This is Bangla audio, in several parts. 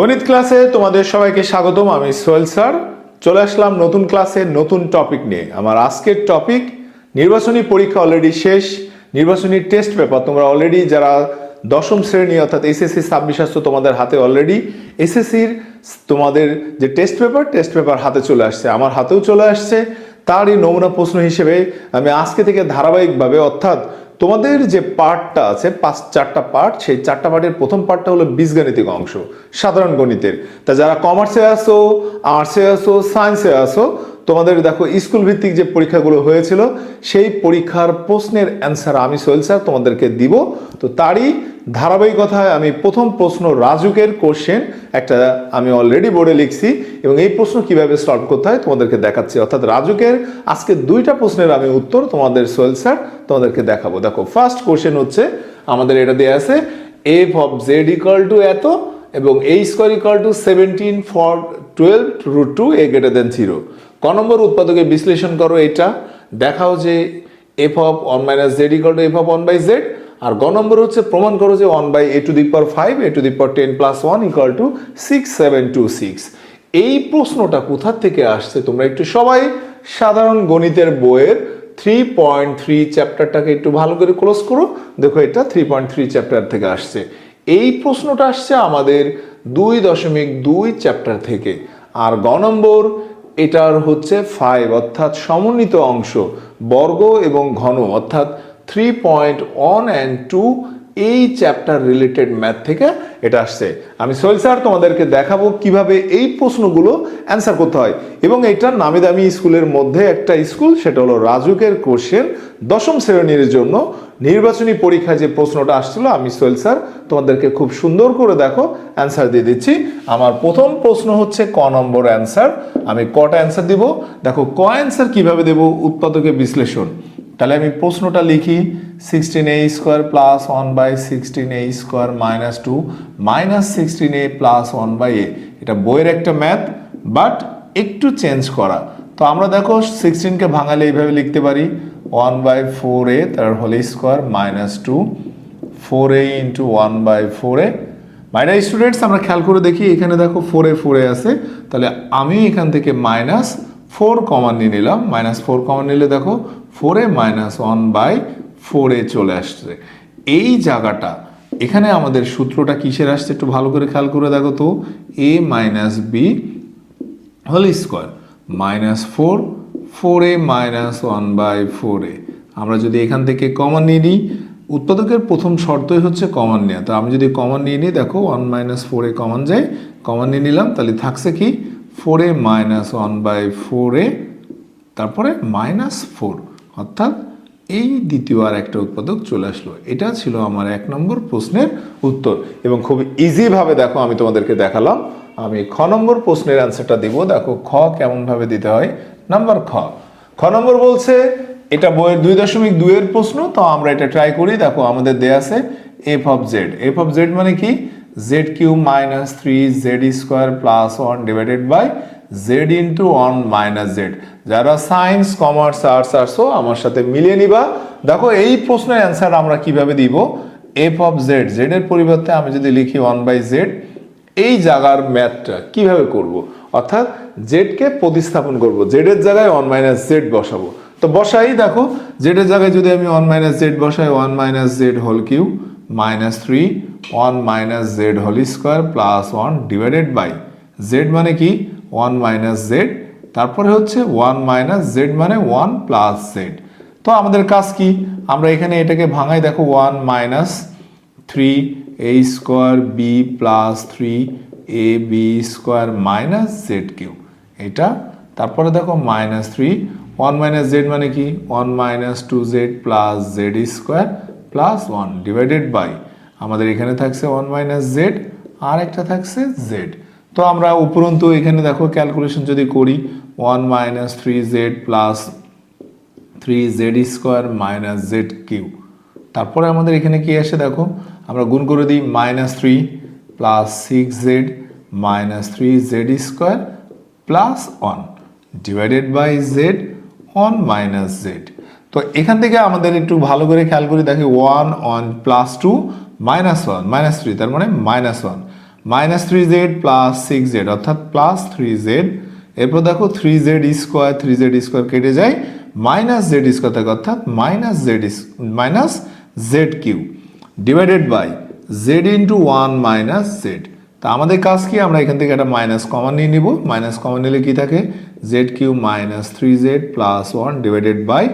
গণিত ক্লাসে তোমাদের সবাইকে স্বাগতম, আমি সোহেল স্যার। চলে আসলাম নতুন ক্লাসে নতুন টপিক নিয়ে। আমার আজকের টপিক, নির্বাচনী পরীক্ষা অলরেডি শেষ, নির্বাচনী টেস্ট পেপার। তোমরা অলরেডি যারা দশম শ্রেণি অর্থাৎ এসএসসি ছাব্বিশ আসতো তোমাদের হাতে অলরেডি এসএসসির তোমাদের যে টেস্ট পেপার টেস্ট পেপার হাতে চলে আসছে। আমার হাতেও চলে আসছে। তারই নমুনা প্রশ্ন হিসেবে আমি আজকে থেকে ধারাবাহিকভাবে, অর্থাৎ তোমাদের যে পার্টটা আছে, পাঁচ, চারটা পার্ট সেই চারটা পার্টের প্রথম পার্টটা হলো বীজগাণিতিক অংশ, সাধারণ গণিতের। তা যারা কমার্সে আসো, আর্টসে আসো, সায়েন্সে আসো, তোমাদের দেখো স্কুল ভিত্তিক যে পরীক্ষাগুলো হয়েছিল, সেই পরীক্ষার প্রশ্নের অ্যান্সার আমি সোহেল স্যার তোমাদেরকে দিব। তো তারই ধারাবাহিকতায় আমি প্রথম প্রশ্ন রাজুকের কোশ্চেন একটা আমি অলরেডি বোর্ডে লিখছি, এবং এই প্রশ্ন কীভাবে সলভ করতে হয় তোমাদেরকে দেখাচ্ছি। অর্থাৎ রাজুকের আজকে দুইটা প্রশ্নের আমি উত্তর তোমাদের সোহেল স্যার তোমাদেরকে দেখাবো। দেখো ফার্স্ট কোশ্চেন হচ্ছে, আমাদের এটা দেওয়া আছে f of z equal to এত এবং a square equal to seventeen for twelve root two a greater than zero ক নম্বর উৎপাদকে বিশ্লেষণ করো এটা। দেখাও যে f of one minus z equal to f of one by z আর গ নম্বর হচ্ছে প্রমাণ করো যে one by a to the power five a to the power ten plus one equal to six seven two six এই প্রশ্নটা কোথার থেকে আসছে? তোমরা একটু সবাই সাধারণ গণিতের বইয়ের থ্রি পয়েন্ট থ্রি চ্যাপ্টারটাকে একটু ভালো করে ক্লোজ করো। দেখো এটা থ্রি পয়েন্ট থ্রি চ্যাপ্টার থেকে আসছে। এই প্রশ্নটা আসছে আমাদের দুই দশমিক দুই চ্যাপ্টার থেকে। আর গ নম্বর, এটার হচ্ছে ফাইভ অর্থাৎ সমন্বিত অংশ, বর্গ এবং ঘন, অর্থাৎ three point one and two এই চ্যাপ্টার রিলেটেড ম্যাথ থেকে এটা আসছে। আমি সোহেল স্যার তোমাদেরকে দেখাবো কীভাবে এই প্রশ্নগুলো অ্যান্সার করতে হয়। এবং এটা নামি দামি স্কুলের মধ্যে একটা স্কুল, সেটা হলো রাজুকের কোশ্চেন দশম শ্রেণির জন্য নির্বাচনী পরীক্ষায় যে প্রশ্নটা আসছিল, আমি সোহেল স্যার তোমাদেরকে খুব সুন্দর করে দেখো অ্যান্সার দিয়ে দিচ্ছি। আমার প্রথম প্রশ্ন হচ্ছে ক নম্বর অ্যান্সার আমি কটা অ্যান্সার দিব? দেখো, ক অ্যান্সার কীভাবে দেব? উৎপাদকের বিশ্লেষণ। তাহলে আমি প্রশ্নটা লিখি sixteen a square plus one by sixteen a square minus two minus sixteen a plus one by a এটা বইয়ের একটা ম্যাথ বাট একটু চেঞ্জ করা। তো আমরা দেখো সিক্সটিনকে ভাঙালে এইভাবে লিখতে পারি ওয়ান বাই ফোর এ তার whole square minus two four a into one by four a minus students আমরা খেয়াল করে দেখি, এখানে দেখো ফোর এ ফোর এ আছে। তাহলে আমি এখান থেকে মাইনাস ফোর কমান নিয়ে নিলাম। মাইনাস ফোর কমান নিলে দেখো four a minus one by four a চলে আসছে। এই জায়গাটা, এখানে আমাদের সূত্রটা কিসের আসছে একটু ভালো করে খেয়াল করে দেখো তো। A minus b whole square, minus four four a minus one by four. এ আমরা যদি এখান থেকে কমন নিয়ে নিই, উৎপাদকের প্রথম শর্তই হচ্ছে কমন নেওয়া তো আমি যদি কমন নিয়ে নিই, দেখো, one minus four a common যায়, কমন নিয়ে নিলাম, তাহলে থাকছে কি? Four a minus one by four a তারপরে মাইনাস ফোর। অর্থাৎ এই দ্বিতীয় আর একটা উৎপাদক চলে আসলো। এটা ছিল আমার এক নম্বর প্রশ্নের উত্তর। এবং খুব ইজিভাবে দেখো আমি তোমাদেরকে দেখালাম। আমি খ নম্বর প্রশ্নের অ্যান্সারটা দিব। দেখো খ কেমনভাবে দিতে হয়? নাম্বার খ। খ নম্বর বলছে, এটা বইয়ের দুই দশমিক দুইয়ের প্রশ্ন, তো আমরা এটা ট্রাই করি। দেখো আমাদের দেয়া আছে f of z f of z মানে কি? Z cube minus three z square plus one divided by z into one minus z যারা সায়েন্স কমার্স আর্টস আর্টসও আমার সাথে মিলিয়ে নিবা। দেখো, এই প্রশ্নের অ্যান্সার আমরা কীভাবে দিব? এফ অফ জেড জেড এর পরিবর্তে আমি যদি লিখি ওয়ান বাই জেড এই জায়গার ম্যাথটা কীভাবে করব? অর্থাৎ জেডকে প্রতিস্থাপন করব। জেডের জায়গায় ওয়ান মাইনাস জেড বসাবো। তো বসাই, দেখো জেডের জায়গায় যদি আমি ওয়ান মাইনাস জেড বসাই one minus z whole cube minus three one minus z whole square plus one divided by z মানে কি? ওয়ান মাইনাস জেড, তারপরে হচ্ছে ওয়ান মাইনাস জেড মানে ওয়ান প্লাস জেড। তো আমাদের কাজ কি? আমরা এখানে এটাকে ভাঙাই, দেখো, one minus three a square b plus three a b square minus z cube এটা, তারপরে দেখো, minus three, one minus z মানে কি? One minus two z plus z square plus one divided by, আমাদের এখানে থাকছে ওয়ান মাইনাস জেড আর একটা থাকছে জেড। তো আমরা উপরন্তু এখানে দেখো ক্যালকুলেশন যদি করি one minus three z plus three z square minus z cube তারপরে আমাদের এখানে কি আসে দেখো, আমরা গুণ করে দিই minus three plus six z minus three z square plus one divided by z one minus z তো এখান থেকে আমাদের একটু ভালো করে খেয়াল করি দেখি one one plus two minus one minus three তার মানে minus one minus three z plus six z অর্থাৎ প্লাস থ্রি জেড এরপর দেখো three z square three z square কেটে যায় মাইনাস জেড স্কোয়ার থাকে, অর্থাৎ minus z minus z cube divided by z into one minus z তা আমাদের কাজ কি? আমরা এখান থেকে একটা মাইনাস কমন নিয়ে নিব। মাইনাস কমন নিলে কি থাকে? Z cube minus three z plus one divided by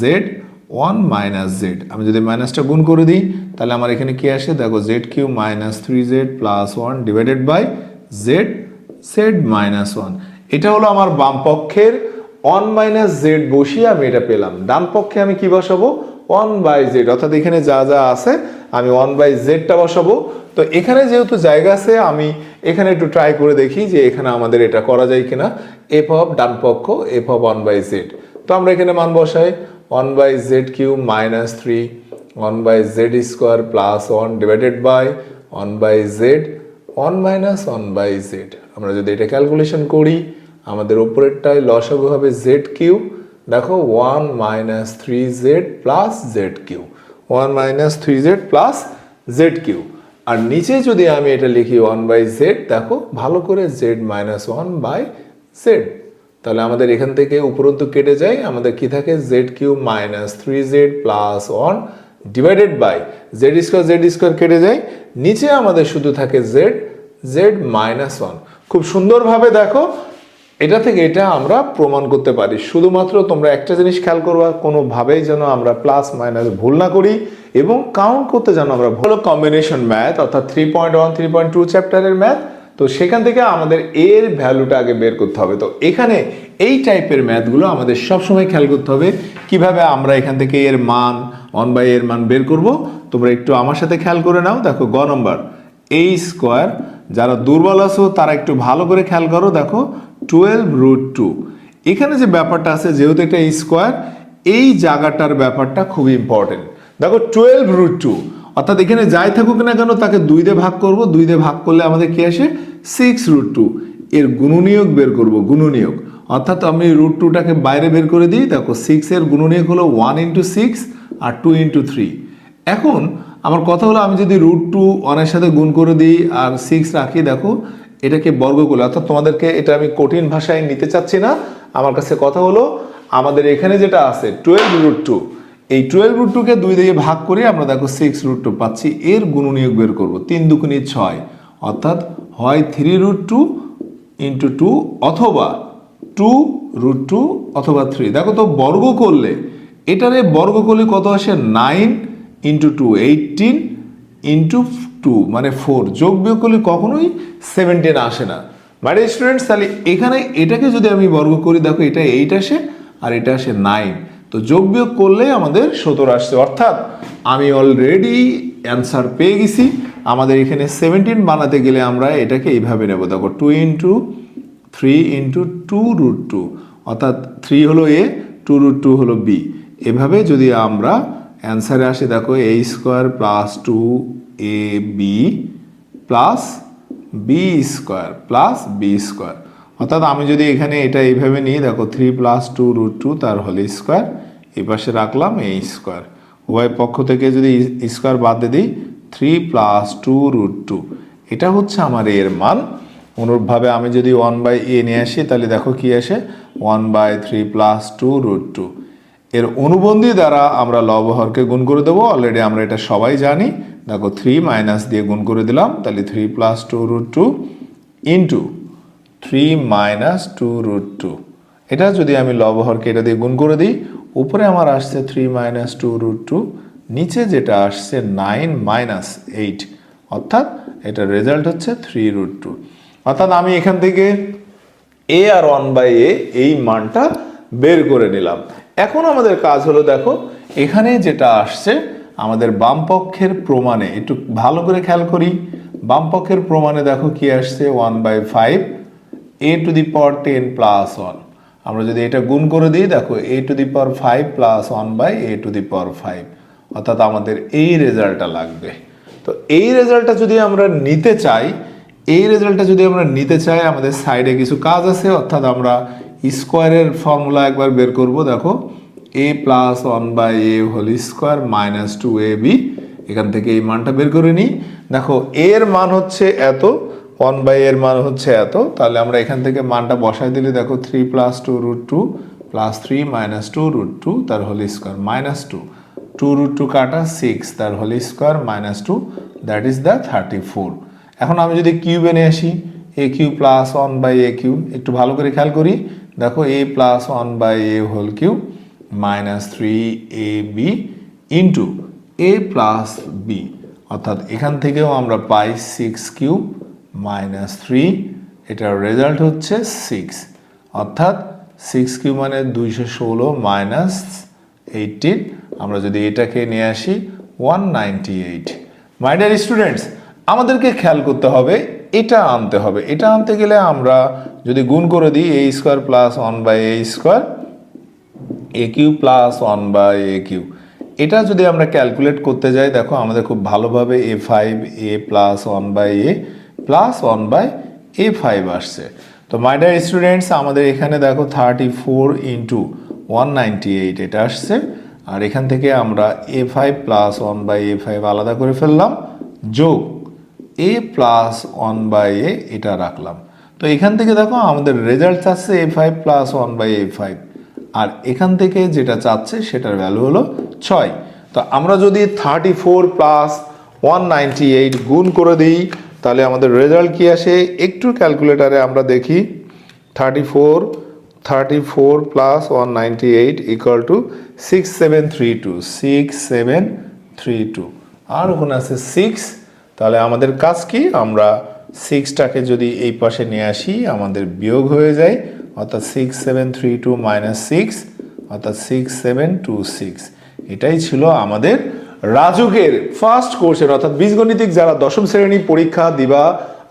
z one minus z আমি যদি মাইনাসটা গুণ করে দিই, তাহলে আমার এখানে কি আসে? দেখো z cube minus three z plus one divided by z z minus one এটা হলো আমার বাম পক্ষের ওয়ান মাইনাস জেড বসিয়ে আমি এটা পেলাম। ডান পক্ষে আমি কি বসাবো? ওয়ান বাই জেড অর্থাৎ এখানে যা যা আছে, আমি ওয়ান বাই জেডটা বসাবো। তো এখানে যেহেতু জায়গা আছে, আমি এখানে একটু ট্রাই করে দেখি যে এখানে আমাদের এটা করা যায় কিনা। এফ অফ ডান পক্ষ f of one by z তো আমরা এখানে মান বসাই। One by z cube minus three one by z square plus one divided by one by z one minus one by z আমরা যদি এটা ক্যালকুলেশন করি, আমাদের উপরেরটায় লসাগু হবে জেড কিউ দেখো one minus three z plus z cube one minus three z plus z cube আর নিচে যদি আমি এটা লিখি ওয়ান বাই জেড দেখো ভালো করে z minus one by z তাহলে আমাদের এখান থেকে উপরন্তু কেটে যায়, আমাদের কি থাকে? Z cube minus three z plus one divided by z square z square কেটে যায়। নিচে আমাদের শুধু থাকে জেড জেড মাইনাস ওয়ান খুব সুন্দরভাবে দেখো, এটা থেকে এটা আমরা প্রমাণ করতে পারি। শুধুমাত্র তোমরা একটা জিনিস খেয়াল করবা, কোনোভাবেই যেন আমরা প্লাস মাইনাস ভুল না করি এবং কাউন্ট করতে যেন আমরা ভালো কম্বিনেশন ম্যাথ অর্থাৎ three point one three point two চ্যাপ্টারের ম্যাথ তো সেখান থেকে আমাদের এর ভ্যালুটা আগে বের করতে হবে। তো এখানে এই টাইপের ম্যাথগুলো আমাদের সবসময় খেয়াল করতে হবে, কীভাবে আমরা এখান থেকে এর মান ওয়ান বাই এর মান বের করব। তোমরা একটু আমার সাথে খেয়াল করে নাও। দেখো, গ নম্বর এই স্কোয়ার যারা দুর্বল আছো, তারা একটু ভালো করে খেয়াল করো। দেখো টুয়েলভ রুট টু এখানে যে ব্যাপারটা আছে, যেহেতু এটা স্কোয়ার এই জায়গাটার ব্যাপারটা খুবই ইম্পর্টেন্ট দেখো টুয়েলভ রুট টু অর্থাৎ এখানে যাই থাকুক না কেন, তাকে দুই দিয়ে ভাগ করব। দুই দিয়ে ভাগ করলে আমাদের কি আসে? সিক্স রুট টু এর গুণনীয়ক বের করব, গুণনীয়ক। অর্থাৎ আমি রুট টুটাকে বাইরে বের করে দিই। দেখো সিক্স এর গুণনীয়ক হলো ওয়ান ইন্টু সিক্স আর টু ইন্টু থ্রি এখন আমার কথা হলো, আমি যদি রুট টু ওয়ানের সাথে গুণ করে দিই আর সিক্স রাখি, দেখো, এটাকে বর্গ করলে, অর্থাৎ তোমাদেরকে এটা আমি কঠিন ভাষায় নিতে চাচ্ছি না। আমার কাছে কথা হলো, আমাদের এখানে যেটা আছে টুয়েলভ রুট টু এই টুয়েলভ রুট টুকে দুই দিয়ে ভাগ করে আমরা দেখো সিক্স রুট টু পাচ্ছি, এর গুণনীয়ক বের করব তিন দুকুনি ছয়। অর্থাৎ হয় three root two into two অথবা টু রুট টু অথবা থ্রি দেখো তো বর্গ করলে, এটারে বর্গ করলে কত আসে? Nine into two eighteen into two মানে ফোর যোগ বিয়োগ করলে কখনোই সেভেন্টিন আসে না। মানে স্টুডেন্টস তাহলে এখানে এটাকে যদি আমি বর্গ করি, দেখো এটা, এইট আসে, আর এটা আসে নাইন তো যোগ বিয়োগ করলে আমাদের সতেরো আসছে। অর্থাৎ আমি অলরেডি অ্যান্সার পেয়ে গেছি। আমাদের এখানে সেভেন্টিন বানাতে গেলে আমরা এটাকে এইভাবে নেব। দেখো two into three into two root two অর্থাৎ থ্রি হলো এ টু রুট টু হলো বি এভাবে যদি আমরা অ্যান্সারে আসি, দেখো a square plus two a b plus b square plus b square অর্থাৎ আমি যদি এখানে এটা এইভাবে নিই দেখো three plus two root two তার হলে স্কোয়ার এই পাশে রাখলাম, এই স্কোয়ার উভয় পক্ষ থেকে যদি স্কোয়ার বাদ দিয়ে দিই three plus two root two এটা হচ্ছে আমার এর মান। অনুরূপভাবে আমি যদি ওয়ান বাই এ নিয়ে আসি, তাহলে দেখো কি আসে? One by three plus two root two এর অনুবন্ধী দ্বারা আমরা লবহরকে গুণ করে দেবো। অলরেডি আমরা এটা সবাই জানি। দেখো থ্রি মাইনাস দিয়ে গুণ করে দিলাম, তাহলে three plus two root two into three minus two root two এটা যদি আমি লবহরকে এটা দিয়ে গুণ করে দিই, উপরে আমার আসছে three minus two root two নিচে যেটা আসছে নাইন মাইনাস এইট অর্থাৎ এটার রেজাল্ট হচ্ছে থ্রি রুট টু অর্থাৎ আমি এখান থেকে এ আর ওয়ান বাই এ এই মানটা বের করে নিলাম। এখন আমাদের কাজ হলো দেখো, এখানে যেটা আসছে, আমাদের বাম পক্ষের প্রমাণে, একটু ভালো করে খেয়াল করি, বাম পক্ষের প্রমাণে দেখো কি আসছে one by five a to the power ten plus one আমরা যদি এটা গুণ করে দিই, দেখো a to the power five plus one by a to the power five অর্থাৎ আমাদের এই রেজাল্টটা লাগবে। তো এই রেজাল্টটা যদি আমরা নিতে চাই, এই রেজাল্টটা যদি আমরা নিতে চাই, আমাদের সাইডে কিছু কাজ আছে, অর্থাৎ আমরা স্কোয়ারের ফর্মুলা একবার বের করব, দেখো a plus one by a whole square minus two a b এখান থেকে এই মানটা বের করে নিই। দেখো এর মান হচ্ছে এত ওয়ান বাই এর মান হচ্ছে এত, তাহলে আমরা এখান থেকে মানটা বসাই দিলে দেখো three plus two root two plus three minus two root two তার whole square minus two two root two কাটা সিক্স তার whole square minus two that is the thirty four এখন আমি যদি কিউব এনে আসি a cube plus one by a cube একটু ভালো করে খেয়াল করি, দেখো a plus one by a whole cube minus three a b into a plus b অর্থাৎ এখান থেকেও আমরা পাই সিক্স কিউব মাইনাস থ্রি এটার রেজাল্ট হচ্ছে সিক্স অর্থাৎ সিক্স কিউ মানে দুইশো ষোলো মাইনাস এইটিন আমরা যদি এটাকে নিয়ে আসি one ninety eight my dear students আমাদেরকে খেয়াল করতে হবে, এটা আনতে হবে। এটা আনতে গেলে আমরা যদি গুণ করে দিই a square plus one by a square a cube plus one by a cube এটা যদি আমরা ক্যালকুলেট করতে যাই, দেখো আমাদের খুব ভালোভাবে a five a plus one by a plus one by a five আসছে। তো মাই ডিয়ার স্টুডেন্টস আমাদের এখানে দেখো thirty four into one ninety eight এটা আসছে। আর এখান থেকে আমরা a five plus one by a five আলাদা করে ফেললাম। যোগ a plus one by a এটা রাখলাম। তো এখান থেকে দেখো আমাদের রেজাল্ট চাচ্ছে a five plus one by a five আর এখান থেকে যেটা চাচ্ছে সেটার ভ্যালু হলো ছয়। তো আমরা যদি thirty four plus one ninety eight গুণ করে দিই তাহলে আমাদের রেজাল্ট কি আসে? একটু ক্যালকুলেটারে আমরা দেখি thirty four thirty four plus one ninety eight equal to six seven three two six seven three two আর ওখানে আছে সিক্স তাহলে আমাদের কাজ কি? আমরা সিক্সটাকে যদি এই পাশে নিয়ে আসি, আমাদের বিয়োগ হয়ে যায়, অর্থাৎ six seven three two minus six অর্থাৎ সিক্স সেভেন টু সিক্স এটাই ছিল আমাদের রাজুকের ফার্স্ট কোর্সের অর্থাৎ বীজগণিতিক যারা দশম শ্রেণি পরীক্ষা দিবা,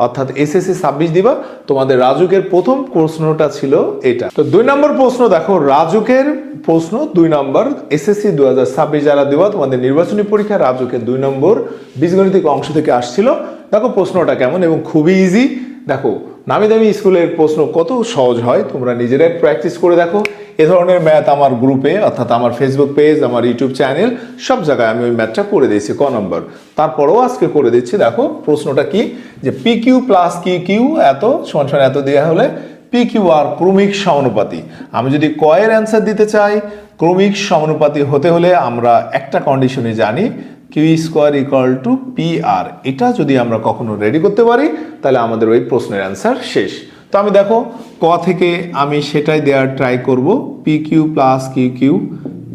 অর্থাৎ এসএসসি ছাব্বিশ দিবা, তোমাদের রাজুকের প্রথম প্রশ্নটা ছিল এটা। তো দুই নম্বর প্রশ্ন, দেখো, রাজুকের প্রশ্ন দুই নম্বর এসএসসি দু হাজার ছাব্বিশ যারা দিবা, তোমাদের নির্বাচনী পরীক্ষা রাজুকের দুই নম্বর বীজগণিতিক অংশ থেকে আসছিল। দেখো প্রশ্নটা কেমন এবং খুবই ইজি দেখো নামি দামি স্কুলের প্রশ্ন কত সহজ হয়, তোমরা নিজেরাই প্র্যাকটিস করে দেখো। এ ধরনের ম্যাথ আমার গ্রুপে অর্থাৎ আমার ফেসবুক পেজ আমার ইউটিউব চ্যানেল সব জায়গায় আমি ওই ম্যাথটা করে দিয়েছি, ক নম্বর। তারপরেও আজকে করে দিচ্ছি, দেখো, প্রশ্নটা কি? যে পি কিউ প্লাস কি কিউ এত সমান সমান এত দেওয়া হলে পি কিউ আর ক্রমিক সমানুপাতি। আমি যদি কয়ের অ্যান্সার দিতে চাই, ক্রমিক সমানুপাতি হতে হলে আমরা একটা কন্ডিশনে জানি q square equal to p r এটা যদি আমরা কখনো রেডি করতে পারি, তাহলে আমাদের ওই প্রশ্নের অ্যান্সার শেষ। তো আমি দেখো, ক থেকে আমি সেটাই দেওয়ার ট্রাই করব। P q plus q q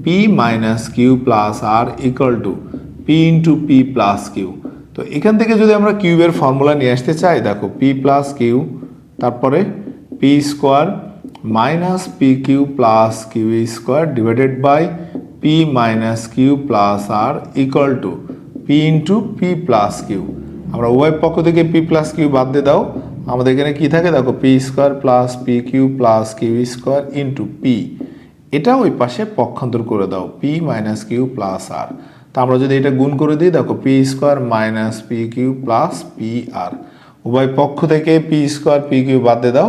p minus q plus r equal to p into p plus q তো এখান থেকে যদি আমরা কিউবের ফর্মুলা নিয়ে আসতে চাই, দেখো পি প্লাস কিউ তারপরে p square minus p q plus q square divided by p minus q plus r equal to p into p plus q আমরা উভয় পক্ষ থেকে পি প্লাস কিউ বাদ দিয়ে দাও। আমাদের এখানে কি থাকে? দেখো p square plus p q plus q square into p এটা ওই পাশে পক্ষান্তর করে দাও p minus q plus r তা আমরা যদি এটা গুণ করে দিই, দেখো p square minus p q plus p r উভয় পক্ষ থেকে পি স্কোয়ার পি কিউ বাদ দিয়ে দাও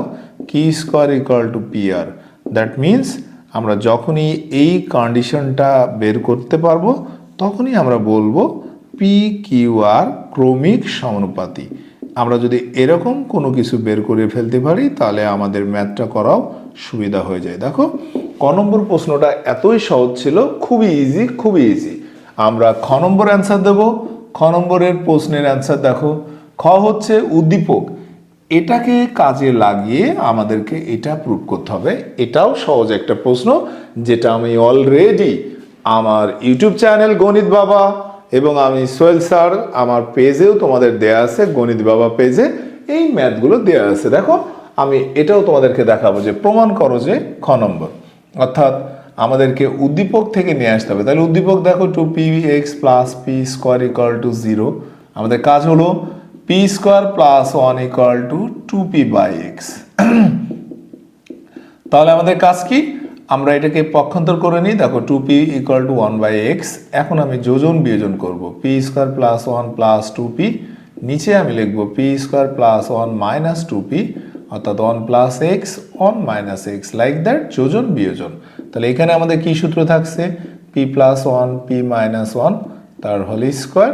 q square equal to p r that means আমরা যখনই এই কন্ডিশনটা বের করতে পারব, তখনই আমরা বলব পি কিউ আর ক্রমিক সমানুপাতি। আমরা যদি এরকম কোনো কিছু বের করে ফেলতে পারি, তাহলে আমাদের ম্যাথটা করাও সুবিধা হয়ে যায়। দেখো, ক নম্বর প্রশ্নটা এতই সহজ ছিল, খুবই ইজি খুবই ইজি আমরা খ নম্বর অ্যান্সার দেব। খ নম্বরের প্রশ্নের অ্যান্সার দেখো। খ হচ্ছে উদ্দীপক। এটাকে কাজে লাগিয়ে আমাদেরকে এটা প্রুভ করতে হবে। এটাও সহজ একটা প্রশ্ন, যেটা আমি অলরেডি আমার ইউটিউব চ্যানেল গণিত বাবা এবং আমি সোহেল স্যার আমার পেজেও তোমাদের দেয়া আছে, গণিত বাবা পেজে। এই ম্যাথগুলো দেয়া আছে। দেখো, আমি এটাও তোমাদেরকে দেখাবো যে প্রমাণ করো যে খ নম্বর। অর্থাৎ আমাদেরকে উদ্দীপক থেকে নিয়ে আসতে হবে। তাহলে উদ্দীপক দেখো two p x plus p square equal to zero আমাদের কাজ হলো p square plus one equal to two p by x তাহলে আমাদের কাজ কি? আমরা এটাকে পক্ষান্তর করে নিই। দেখো two p equal to one by x এখন আমি যোজন বিয়োজন করব। P square plus one plus two p নিচে আমি লিখব p square plus one minus two p অর্থাৎ one plus x one minus x like that যোজন বিয়োজন। তাহলে এখানে আমাদের কি সূত্র থাকছে? P plus one p minus one তার whole square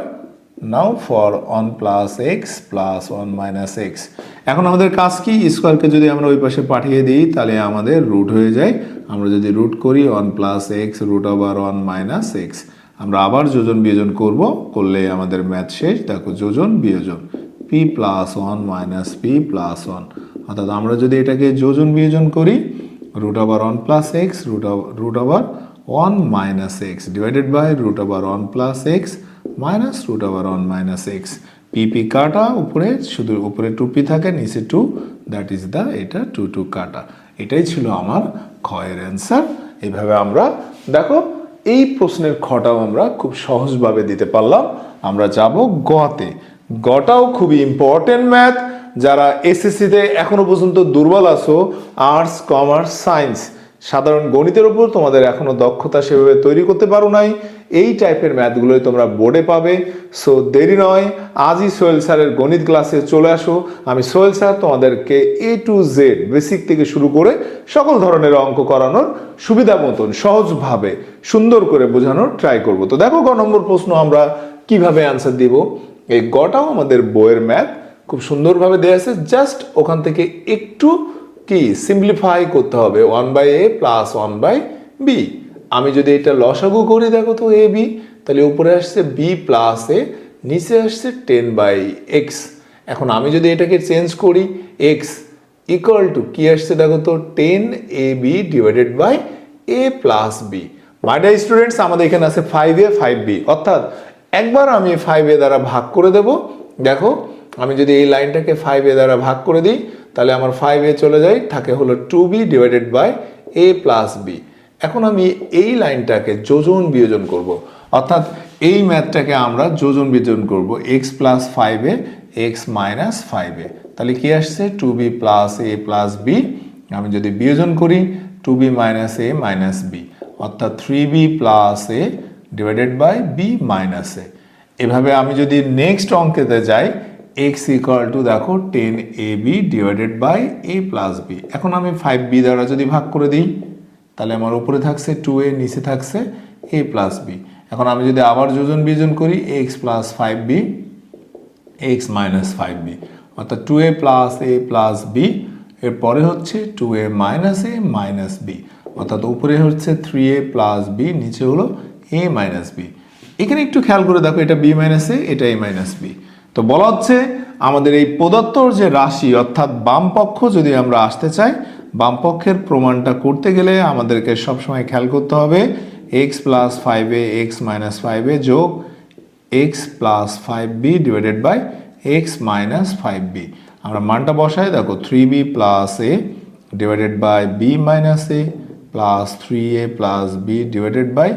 now for one plus x plus one minus x এখন আমাদের কাজ কি? স্কোয়ারকে যদি আমরা ওই পাশে পাঠিয়ে দিই, তাহলে আমাদের রুট হয়ে যায়। আমরা যদি রুট করি one plus x root over one minus x আমরা আবার যোজন বিয়োজন করব করলে আমাদের ম্যাথ শেষ। দেখো, যোজন, বিয়োজন। P plus one minus p plus one অর্থাৎ আমরা যদি এটাকে যোজন, বিয়োজন করি root over one plus x root root over one minus x divided by root over one plus x minus root over one minus x পিপি কাটা, উপরে শুধু উপরে টু পি থাকে, নিচে টু দ্যাট ইজ দ্য এটা টু টু কাটা। এটাই ছিল আমার ক্ষয়ের অ্যান্সার এইভাবে আমরা, দেখো, এই প্রশ্নের খটাও আমরা খুব সহজভাবে দিতে পারলাম। আমরা যাব গতে। গটাও খুবই ইম্পর্টেন্ট ম্যাথ যারা এসএসসিতে এখনও পর্যন্ত দুর্বল আছো আর্টস কমার্স সায়েন্স সাধারণ গণিতের উপর তোমাদের এখনও দক্ষতা সেভাবে তৈরি করতে পারো নাই। এই টাইপের ম্যাথগুলোই তোমরা বোর্ডে পাবে। সো দেরি নয়, আজই সোহেল স্যারের গণিত ক্লাসে চলে আসো। আমি সোহেল স্যার তোমাদেরকে এ টু জেড বেসিক থেকে শুরু করে সকল ধরনের অঙ্ক করানোর সুবিধা মতন সহজভাবে সুন্দর করে বোঝানোর ট্রাই করব। তো দেখো ক নম্বর প্রশ্ন আমরা কীভাবে অ্যান্সার দিব? এই গটাও আমাদের বইয়ের ম্যাথ খুব সুন্দরভাবে দেওয়া আছে। জাস্ট ওখান থেকে একটু কি? সিম্পলিফাই করতে হবে। One by a plus one by b আমি যদি এটা লসাগু করি, দেখো তো এ বি তাহলে উপরে আসছে বি প্লাস এ নিচে আসছে টেন বাই এক্স এখন আমি যদি এটাকে চেঞ্জ করি এক্স ইকুয়াল টু কি আসছে দেখো তো? Ten a b divided by a plus b my dear students আমাদের এখানে আছে ফাইভ এ ফাইভ বি অর্থাৎ একবার আমি ফাইভ এ দ্বারা ভাগ করে দেব। দেখো, আমি যদি এই লাইনটাকে ফাইভ এ দ্বারা ভাগ করে দিই তাহলে আমার ফাইভ এ চলে যায় থাকে হলো two b divided by a plus b এখন আমি এই লাইনটাকে যোজন বিয়োজন করব। অর্থাৎ এই ম্যাথটাকে আমরা যোজন বিয়োজন করব x plus five a x minus five a. তাহলে কী আসছে? Two b plus a plus b আমি যদি বিয়োজন করি two b minus a minus b অর্থাৎ three b plus a divided by b minus a এভাবে আমি যদি নেক্সট অঙ্কেতে যাই এক্স ইকুয়াল টু দেখো ten a b divided by a plus b এখন আমি ফাইভ বি দ্বারা যদি ভাগ করে দিই, তাহলে আমার উপরে থাকছে টু এ নিচে থাকছে এ প্লাস বি এখন আমি যদি আবার যোজন বিয়োজন করি x plus five b x minus five b অর্থাৎ two a plus a plus b এরপরে হচ্ছে two a minus a minus b অর্থাৎ উপরে হচ্ছে থ্রি এ প্লাস বি নিচে হলো এ মাইনাস বি এখানে একটু খেয়াল করে দেখো, এটা বি মাইনাস এ এটা এ মাইনাস বি তো বলা হচ্ছে আমাদের এই প্রদত্তর যে রাশি, অর্থাৎ বামপক্ষ যদি আমরা আসতে চাই, বামপক্ষের প্রমাণটা করতে গেলে আমাদেরকে সবসময় খেয়াল করতে হবে x plus five a x minus five a যোগ x plus five b divided by x minus five b আমরা মানটা বসাই, দেখো three b plus a divided by b minus a plus three a plus b divided by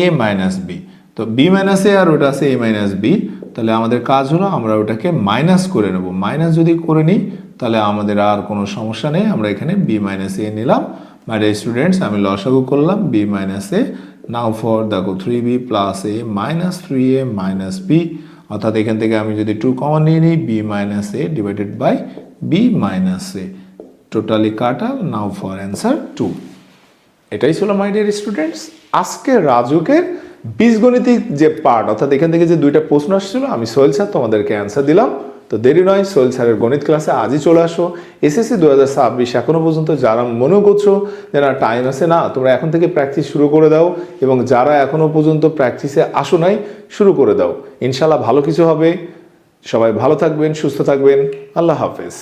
a minus b তো বি মাইনাস এ আর ওটা আছে এ মাইনাস বি তাহলে আমাদের কাজ হলো আমরা ওটাকে মাইনাস করে নেব। মাইনাস যদি করে নিই, তাহলে আমাদের আর কোনো সমস্যা নেই। আমরা এখানে বি মাইনাস এ নিলাম। মাই স্টুডেন্টস আমি লসাগু করলাম। B minus a now for দেখো three b plus a minus three a minus b অর্থাৎ এখান থেকে আমি যদি টু কমন নিয়ে নিই b minus a divided by b minus a totally কাটা নাও ফর অ্যান্সার টু এটাই ছিল মাই ডিয়ার স্টুডেন্টস আজকে রাজুকের বীজগণিতিক যে পার্ট অর্থাৎ এখান থেকে যে দুইটা প্রশ্ন আসছিল, আমি সোহেল স্যার তোমাদেরকে অ্যান্সার দিলাম। তো দেরি নয়, সোহেল স্যারের গণিত ক্লাসে আজই চলে আসো। এসএসসি দু হাজার ছাব্বিশ এখনও পর্যন্ত যারা মনেও করছ যে না টাইম আছে না, তোমরা এখন থেকে প্র্যাকটিস শুরু করে দাও এবং যারা এখনও পর্যন্ত প্র্যাকটিসে আসো নাই, শুরু করে দাও। ইনশাল্লাহ ভালো কিছু হবে। সবাই ভালো থাকবেন, সুস্থ থাকবেন। আল্লাহ হাফেজ।